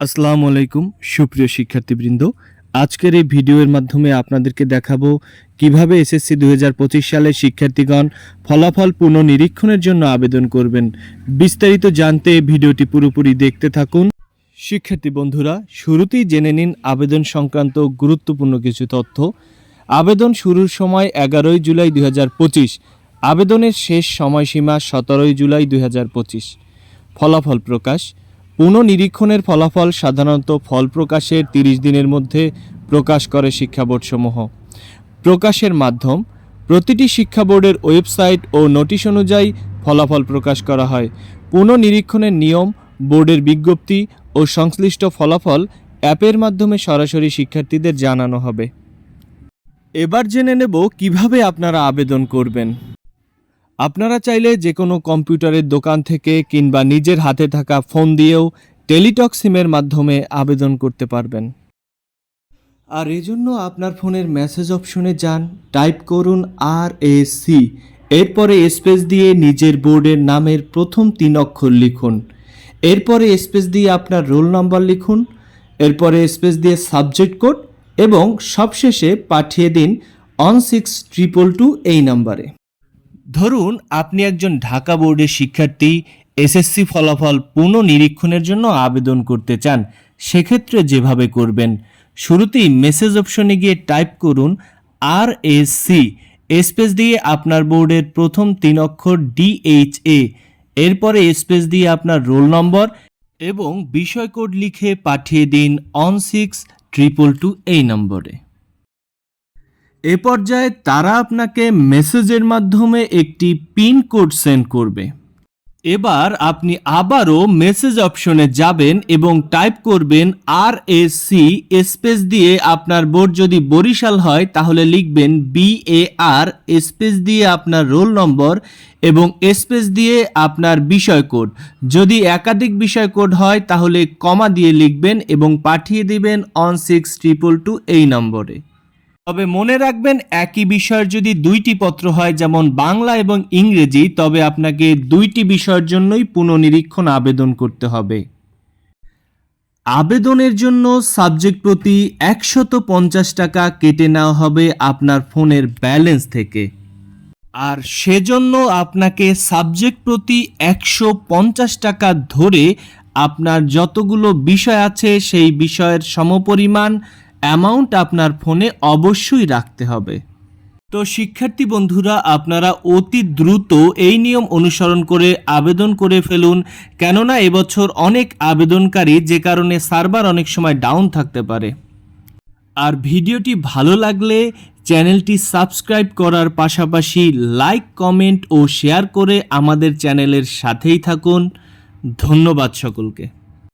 আসসালামু আলাইকুম, সুপ্রিয় শিক্ষার্থীবৃন্দ। আজকের এই ভিডিওর মাধ্যমে আপনাদেরকে দেখাবো কীভাবে এসএসসি দু হাজার সালে শিক্ষার্থীগণ ফলাফল পুনঃনিরীক্ষণের জন্য আবেদন করবেন। বিস্তারিত জানতে ভিডিওটি পুরোপুরি দেখতে থাকুন। শিক্ষার্থী বন্ধুরা, শুরুতেই জেনে নিন আবেদন সংক্রান্ত গুরুত্বপূর্ণ কিছু তথ্য। আবেদন শুরুর সময় এগারোই জুলাই দুই হাজার পঁচিশ, আবেদনের শেষ সময়সীমা সতেরোই জুলাই দুই হাজার পঁচিশ। ফলাফল প্রকাশ পুনঃনিরীক্ষণের ফলাফল সাধারণত ফল প্রকাশের তিরিশ দিনের মধ্যে প্রকাশ করে শিক্ষা বোর্ডসমূহ প্রকাশের মাধ্যম, প্রতিটি শিক্ষা বোর্ডের ওয়েবসাইট ও নোটিশ অনুযায়ী ফলাফল প্রকাশ করা হয়। পুনঃনিরীক্ষণের নিয়ম, বোর্ডের বিজ্ঞপ্তি ও সংশ্লিষ্ট ফলাফল অ্যাপের মাধ্যমে সরাসরি শিক্ষার্থীদের জানানো হবে। এবার জেনে নেব কীভাবে আপনারা আবেদন করবেন। আপনারা চাইলে যে কোনো কম্পিউটারের দোকান থেকে কিংবা নিজের হাতে থাকা ফোন দিয়েও টেলিটক সিমের মাধ্যমে আবেদন করতে পারবেন। আর এজন্য আপনার ফোনের মেসেজ অপশনে যান, টাইপ করুন আর এ সি এরপরে স্পেস দিয়ে নিজের বোর্ডের নামের প্রথম তিন অক্ষর লিখুন। এরপরে স্পেস দিয়ে আপনার রোল নাম্বার লিখুন, এরপরে স্পেস দিয়ে সাবজেক্ট কোড এবং সবশেষে পাঠিয়ে দিন অন সিক্স ট্রিপল টু এই নাম্বারে। ধরুন আপনি একজন ঢাকা বোর্ডের শিক্ষার্থী, এসএসসি ফলাফল পুনঃনিরীক্ষণের জন্য আবেদন করতে চান, সেক্ষেত্রে যেভাবে করবেন। শুরুতেই মেসেজ অপশনে গিয়ে টাইপ করুন আর এস সি স্পেস দিয়ে আপনার বোর্ডের প্রথম তিন অক্ষর ডিএইচএ এরপরে স্পেস দিয়ে আপনার রোল নম্বর এবং বিষয় কোড লিখে পাঠিয়ে দিন অন সিক্স ট্রিপল টু এই নম্বরে। এ পর্যায়ে তারা আপনাকে মেসেজের মাধ্যমে একটি পিন কোড সেন্ড করবে। এবার আপনি আবারও মেসেজ অপশনে যাবেন এবং টাইপ করবেন আর এস সি স্পেস দিয়ে আপনার বোর্ড যদি বরিশাল হয়, তাহলে লিখবেন বি এ আর স্পেস দিয়ে আপনার রোল নম্বর এবং স্পেস দিয়ে আপনার বিষয় কোড। যদি একাধিক বিষয় কোড হয়, তাহলে কমা দিয়ে লিখবেন এবং পাঠিয়ে দিবেন অন সিক্স ট্রিপল টু এই নম্বরে। তবে মনে রাখবেন, একই বিষয়ের যদি দুইটি পত্র হয়, যেমন বাংলা এবং ইংরেজি, তবে আপনাকে দুইটি বিষয়ের জন্যই পুনঃনিরীক্ষণ আবেদন করতে হবে। আবেদনের জন্য সাবজেক্ট প্রতি একশত পঞ্চাশ টাকা কেটে নেওয়া হবে আপনার ফোনের ব্যালেন্স থেকে। আর সেজন্য আপনাকে সাবজেক্ট প্রতি একশো পঞ্চাশ টাকা ধরে আপনার যতগুলো বিষয় আছে, সেই বিষয়ের সমপরিমাণ অ্যামাউন্ট আপনার ফোনে অবশ্যই রাখতে হবে। তো শিক্ষার্থী বন্ধুরা, আপনারা অতি দ্রুত এই নিয়ম অনুসরণ করে আবেদন করে ফেলুন। কেননা এবছর অনেক আবেদনকারী যে কারণে সার্ভার অনেক সময় ডাউন থাকতে পারে। আর ভিডিওটি ভালো লাগলে চ্যানেলটি সাবস্ক্রাইব করার পাশাপাশি লাইক, কমেন্ট ও শেয়ার করে আমাদের চ্যানেলের সাথেই থাকুন। ধন্যবাদ সকলকে।